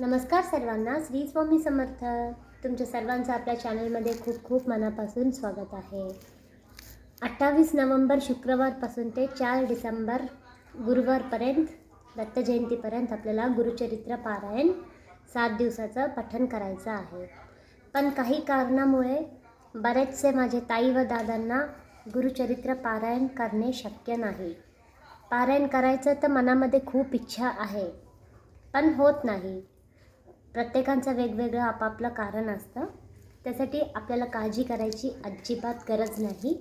नमस्कार सर्वांना श्री स्वामी समर्थ. तुमच्या सर्वांचं आपल्या चॅनलमध्ये खूप खूप मनापासून स्वागत आहे. अठ्ठावीस नोव्हेंबर शुक्रवारपासून ते चार डिसेंबर गुरुवारपर्यंत दत्तजयंतीपर्यंत आपल्याला गुरुचरित्र पारायण सात दिवसाचं पठण करायचं आहे. पण काही कारणामुळे बरेचसे माझे ताई व दादांना गुरुचरित्र पारायण करणे शक्य नाही. पारायण करायचं तर मनामध्ये खूप इच्छा आहे पण होत नाही. प्रत्येकांचं वेगवेगळं आपापलं कारण असतं. त्यासाठी आपल्याला काळजी करायची अजिबात गरज नाही.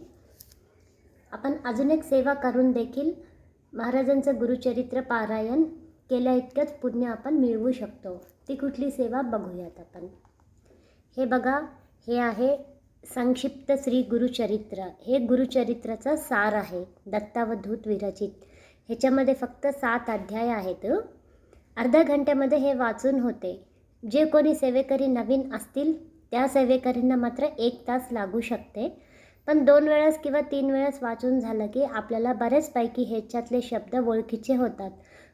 आपण अजून एक सेवा करून देखील महाराजांचं गुरुचरित्र पारायण केल्या इतकंच पुण्य आपण मिळवू शकतो. ती कुठली सेवा बघूयात आपण. हे बघा हे आहे संक्षिप्त श्री गुरुचरित्र. हे गुरुचरित्राचं सार आहे दत्तावधूत विरचित. ह्याच्यामध्ये फक्त सात अध्याय आहेत. अर्ध्या घंट्यामध्ये हे वाचून होते. जे कोणी सेवेकरी नवीन असतील त्या सेवेकरींना मात्र एक तास लागू शकते. पण दोन वेळेस किंवा तीन वेळेस वाचून झालं की आपल्याला बरेचपैकी ह्याच्यातले शब्द ओळखीचे होतात.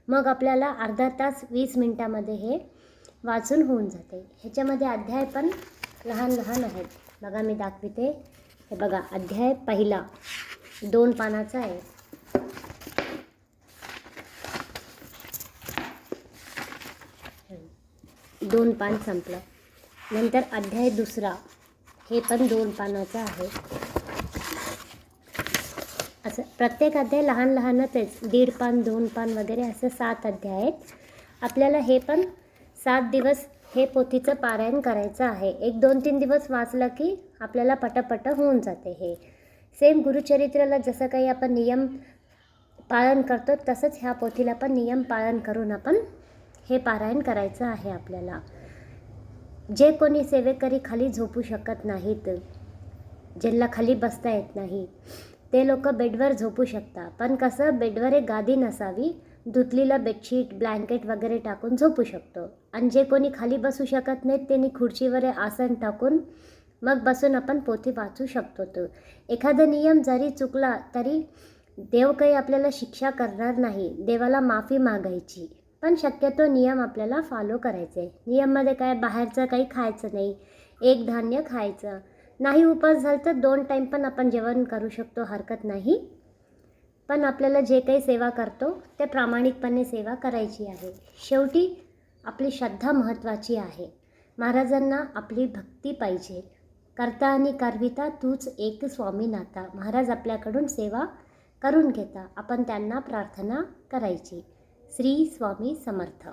मग आपल्याला अर्धा तास वीस मिनटामध्ये हे वाचून होऊन जाते. ह्याच्यामध्ये अध्याय पण लहान लहान आहेत. बघा मी दाखविते. हे बघा अध्याय पहिला. दोन पानाचा आहे. दोन पान संपलं. नंतर अध्याय दुसरा हे पण दोन पानाचं आहे. असं प्रत्येक अध्याय लहान लहानच आहेत दीड पान दोन पान वगैरे असं सात अध्याय आहेत. आपल्याला हे पण सात दिवस हे पोथीचं पारायण करायचं आहे. एक दोन तीन दिवस वाचलं की आपल्याला पटपट होऊन जाते हे. सेम गुरुचरित्राला जसं काही आपण नियम पालन करतो तसंच ह्या पोथीला पण नियम पालन करून आपण हे पारायण करायचं आहे आपल्याला. जे कोणी सेवेकरी खाली झोपू शकत नाहीत ज्यांना खाली बसता येत नाही ते लोक बेडवर झोपू शकता पण कसं बेडवर एक गादी नसावी धुतलीला बेडशीट ब्लँकेट वगैरे टाकून झोपू शकतो. आणि जे कोणी खाली बसू शकत नाहीत त्यांनी खुर्चीवर आसन टाकून मग बसून आपण पोथी वाचू शकतो तो. एखादा नियम जरी चुकला तरी देव काही आपल्याला शिक्षा करणार नाही. देवाला माफी मागायची. पण शक्यतो नियम आपल्याला फॉलो करायचे. नियममध्ये काय बाहेरचं काही खायचं नाही. एक धान्य खायचं. नाही उपास झालं तर दोन टाईम पण आपण जेवण करू शकतो हरकत नाही. पण आपल्याला जे काही सेवा करतो ते प्रामाणिकपणे सेवा करायची आहे. शेवटी आपली श्रद्धा महत्त्वाची आहे. महाराजांना आपली भक्ती पाहिजे. करता आणि करविता तूच एक स्वामी नाता. महाराज आपल्याकडून सेवा करून घेता. आपण त्यांना प्रार्थना करायची. श्री स्वामी समर्थ.